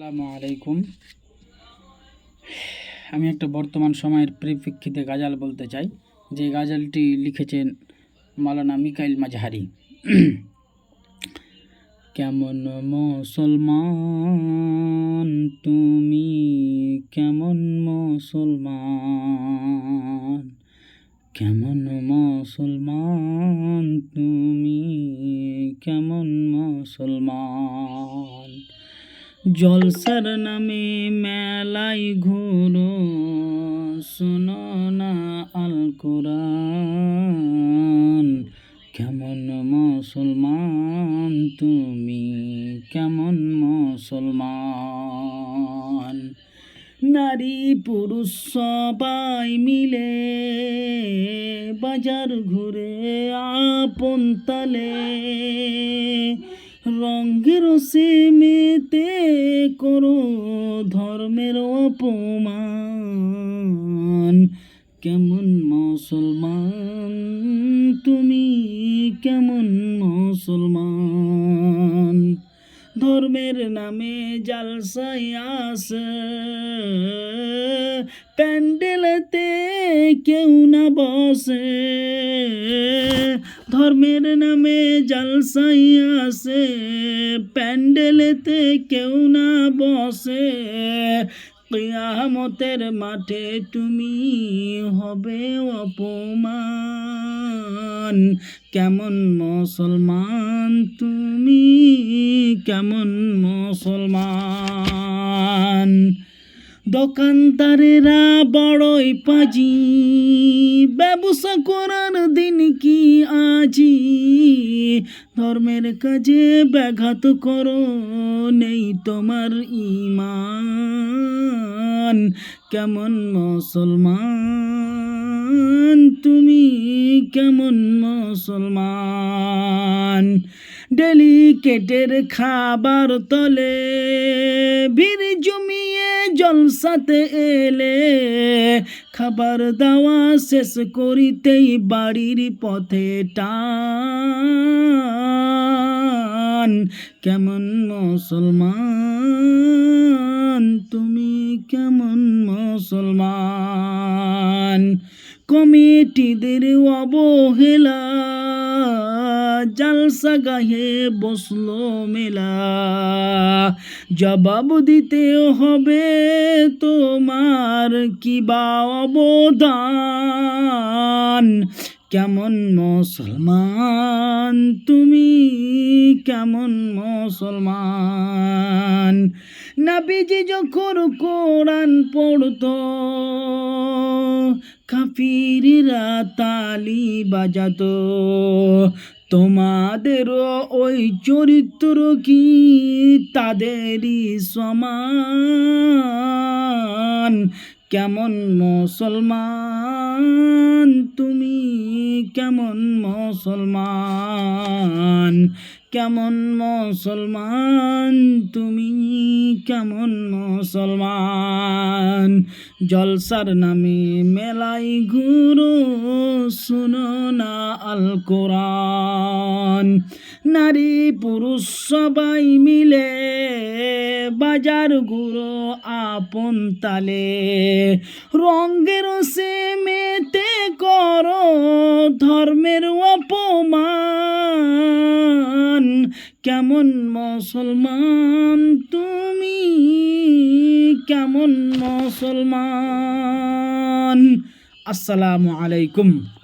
আসসালামু আলাইকুম। আমি একটা বর্তমান সময়ের পরিপ্রেক্ষিতে গাজাল বলতে চাই। যে গাজালটি লিখেছেন মালানা মিকাইল মাঝহারি কেমন মুসলমান তুমি? কেমন মুসলমান? কেমন মুসলমান তুমি? কেমন মুসলমান? জলসার নামে মেলাই ঘুরো, শোনো না আল কোরআন। কেমন মুসলমান তুমি, কেমন মুসলমান। নারী পুরুষ সবাই মিলে বাজার ঘুরে আপন তালে রঙ্গের মেতে করো ধর্মের অপমান। কেমন মুসলমান তুমি কেমন ধর্মের নামে জালসাই আসে। প্যান্ডেলেতে কেউ না বসে। ধর্মের নামে জালসাই আসে। প্যান্ডেলেতে কেউ না বসে। কিয়ামতের মাঠে তুমি হবে অপমান। কেমন মুসলমান তুমি? কেমন মুসলমান? দোকানদারেরা বড়ই পাজি, ব্যবসা করার দিন কি আজি? ধর্মের কাজে ব্যাঘাত করো, নেই তোমার ইমান। কেমন মুসলমান? তুমি কেমন মুসলমান? ডেলিকেটের খাবার তলে ভিড় জমিয়ে জলসাতে এলে খাবার দাওয়া শেষ করিতেই বাড়ির পথে টান। কেমন মুসলমান? তুমি কেমন মুসলমান? কমিটিদের অবহেলা। জালসা গায়ে বসল মেলা। জবাব দিতে হবে তোমার কি বা অবদান? কেমন মুসলমান, তুমি কেমন মুসলমান? নাবিজি যখন কোরআন পড়তো কাফিরিরা তালি বাজাতো। তোমাদেরও ওই চরিত্র কি? তাদেরই সমান। কেমন মুসলমান? তুমি কেমন মুসলমান? কেমন মুসলমান? তুমি কেমন মুসলমান? জলসার নামে মেলাই ঘুরো, শুনো না আল কোরআন। নারী পুরুষ সবাই মিলে বাজার ঘুরো আপন তালে। রঙ্গের সে মেতে করো, ধর্মের অপমান কেমন মুসলমান তুমি? কেমন মুসলমান? আসসালামু আলাইকুম।